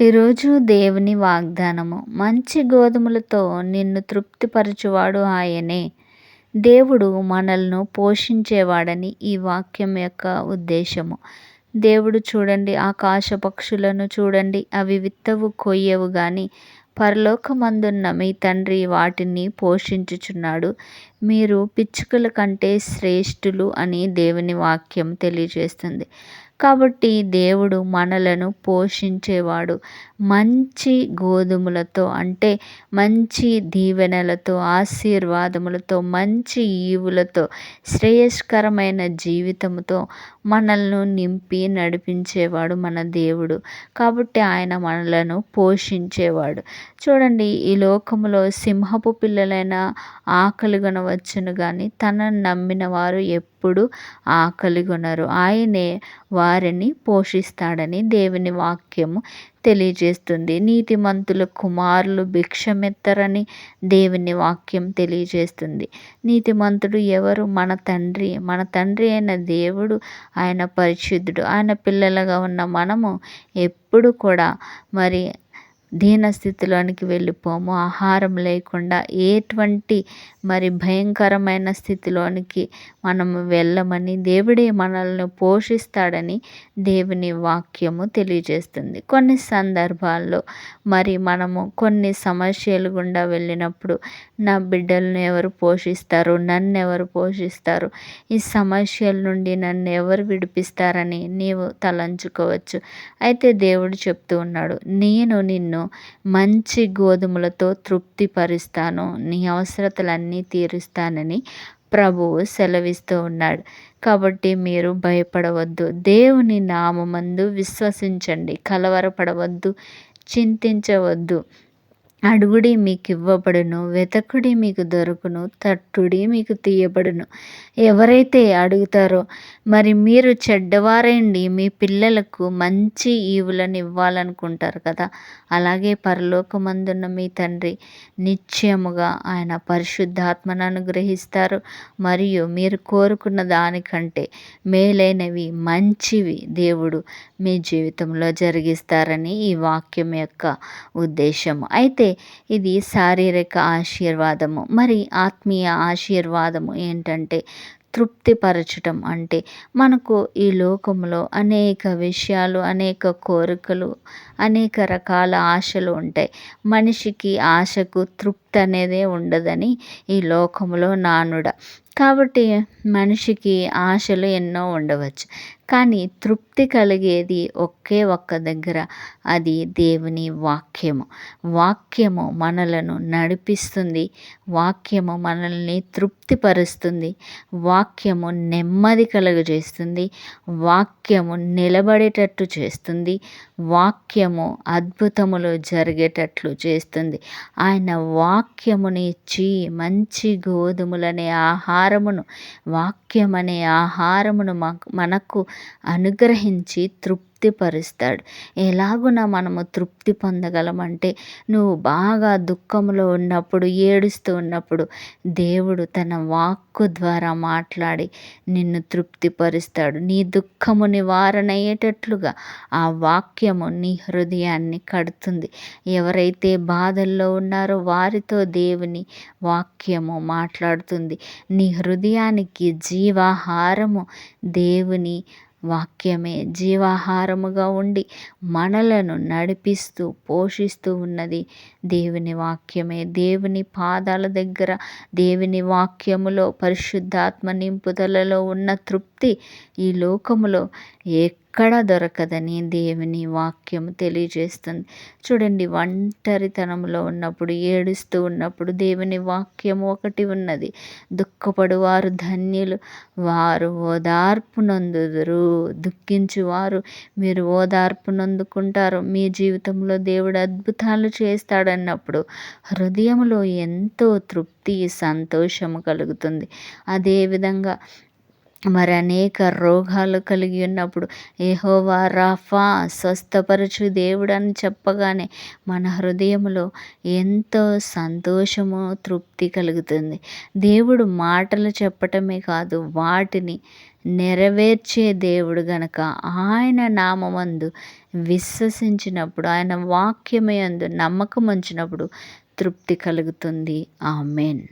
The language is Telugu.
ఈరోజు దేవుని వాగ్దానము. మంచి గోధుమలతో నిన్ను తృప్తిపరచువాడు ఆయనే. దేవుడు మనల్ని పోషించేవాడని ఈ వాక్యం యొక్క ఉద్దేశము. దేవుడు చూడండి ఆకాశ పక్షులను చూడండి అవి విత్తవు కొయ్యవు కానీ పరలోకమందున్న మీ తండ్రి వాటిని పోషించుచున్నాడు. మీరు పిచ్చుకల కంటే శ్రేష్ఠులు అని దేవుని వాక్యం తెలియజేస్తుంది. కాబట్టి దేవుడు మనలను పోషించేవాడు. మంచి గోధుమలతో అంటే మంచి దీవెనలతో ఆశీర్వాదములతో మంచి ఈవులతో శ్రేయస్కరమైన జీవితంతో మనల్ని నింపి నడిపించేవాడు మన దేవుడు. కాబట్టి ఆయన మనలను పోషించేవాడు. చూడండి ఈ లోకములో సింహపు పిల్లలైన ఆకలి కొనవచ్చును కానీ తనను నమ్మిన వారు ఎప్పుడు ఆకలిగొనరు ఆయనే వారిని పోషిస్తాడని దేవుని వాక్యము తెలియజేస్తుంది. నీతిమంతుల కుమారులు భిక్షమెత్తరని దేవుని వాక్యం తెలియజేస్తుంది. నీతిమంతుడు ఎవరు? మన తండ్రి. మన తండ్రి అయిన దేవుడు ఆయన పరిశుద్ధుడు. ఆయన పిల్లలుగా ఉన్న మనము ఎప్పుడు కూడా మరి దీనస్థితిలోనికి వెళ్ళిపోము. ఆహారం లేకుండా ఎటువంటి మరి భయంకరమైన స్థితిలోనికి మనం వెళ్ళమని దేవుడే మనల్ని పోషిస్తాడని దేవుని వాక్యము తెలియజేస్తుంది. కొన్ని సందర్భాల్లో మరి మనము కొన్ని సమస్యలు గుండా వెళ్ళినప్పుడు నా బిడ్డలను ఎవరు పోషిస్తారు? నన్ను ఎవరు పోషిస్తారు? ఈ సమస్యల నుండి నన్ను ఎవరు విడిపిస్తారని నీవు తలంచుకోవచ్చు. అయితే దేవుడు చెప్తూ ఉన్నాడు నేను నిన్ను మంచి గోధుమలతో తృప్తిపరుస్తాను. నీ అవసరతలన్నీ తీరుస్తానని ప్రభువు సెలవిస్తూ ఉన్నాడు. కాబట్టి మీరు భయపడవద్దు. దేవుని నామందు విశ్వసించండి. కలవరపడవద్దు. చింతించవద్దు. అడుగుడి మీకు ఇవ్వబడును వెతకుడి మీకు దొరుకును తట్టుడి మీకు తీయబడును ఎవరైతే అడుగుతారో మరి మీరు చెడ్డవారండి మీ పిల్లలకు మంచి ఈవులను ఇవ్వాలనుకుంటారు కదా. అలాగే పరలోకమందున్న మీ తండ్రి నిశ్చయముగా ఆయన పరిశుద్ధాత్మను అనుగ్రహిస్తారు. మరియు మీరు కోరుకున్న దానికంటే మేలైనవి మంచివి దేవుడు మీ జీవితంలో జరిగిస్తారని ఈ వాక్యం యొక్క ఉద్దేశం అయితే ఇది శారీరక ఆశీర్వాదము. మరి ఆత్మీయ ఆశీర్వాదము ఏంటంటే తృప్తిపరచటం అంటే మనకు ఈ లోకంలో అనేక విషయాలు అనేక కోరికలు అనేక రకాల ఆశలు ఉంటాయి. మనిషికి ఆశకు తృప్తి అనేదే ఉండదని ఈ లోకంలో నానుడ. కాబట్టి మనిషికి ఆశలు ఎన్నో ఉండవచ్చు. కానీ తృప్తి కలిగేది ఒకే ఒక్క దగ్గర. అది దేవుని వాక్యము. వాక్యము మనలను నడిపిస్తుంది. వాక్యము మనల్ని తృప్తిపరుస్తుంది. వాక్యము నెమ్మది కలుగజేస్తుంది. వాక్యము నిలబడేటట్టు చేస్తుంది. వాక్యము అద్భుతములు జరిగేటట్లు చేస్తుంది. ఆయన వాక్యముని ఇచ్చి మంచి గోధుమలనే ఆహారమును వాక్యమనే ఆహారమును మనకు అనుగ్రహించి తృప్తిపరుస్తాడు. ఎలాగున మనము తృప్తి పొందగలమంటే నువ్వు బాగా దుఃఖంలో ఉన్నప్పుడు ఏడుస్తూ ఉన్నప్పుడు దేవుడు తన వాక్కు ద్వారా మాట్లాడి నిన్ను తృప్తిపరుస్తాడు. నీ దుఃఖము నివారణ అయ్యేటట్లుగా ఆ వాక్యము నీ హృదయాన్ని కడుతుంది. ఎవరైతే బాధల్లో ఉన్నారో వారితో దేవుని వాక్యము మాట్లాడుతుంది. నీ హృదయానికి జీవాహారము దేవుని వాక్యమే జీవాహారముగా ఉండి మనలను నడిపిస్తూ పోషిస్తూ ఉన్నది. దేవుని వాక్యమే దేవుని పాదాల దగ్గర దేవుని వాక్యములో పరిశుద్ధాత్మ నింపుదలలో ఉన్న తృప్తి ఈ లోకములో ఏ ఎక్కడా దొరకదని దేవుని వాక్యం తెలియజేస్తుంది. చూడండి ఒంటరితనంలో ఉన్నప్పుడు ఏడుస్తూ ఉన్నప్పుడు దేవుని వాక్యం ఒకటి ఉన్నది. దుఃఖపడు వారు ధన్యులు వారు ఓదార్పు నందుదురు దుఃఖించువారు మీరు ఓదార్పు నందుకుంటారు మీ జీవితంలో దేవుడు అద్భుతాలు చేస్తాడన్నప్పుడు హృదయంలో ఎంతో తృప్తి సంతోషము కలుగుతుంది. అదేవిధంగా మరి అనేక రోగాలు కలిగి ఉన్నప్పుడు ఏహోవా రాఫా స్వస్థపరచు దేవుడు అని చెప్పగానే మన హృదయంలో ఎంతో సంతోషము తృప్తి కలుగుతుంది. దేవుడు మాటలు చెప్పటమే కాదు వాటిని నెరవేర్చే దేవుడు గనక ఆయన నామందు విశ్వసించినప్పుడు ఆయన వాక్యమయందు నమ్మకం ఉంచినప్పుడు తృప్తి కలుగుతుంది. ఆమెన్.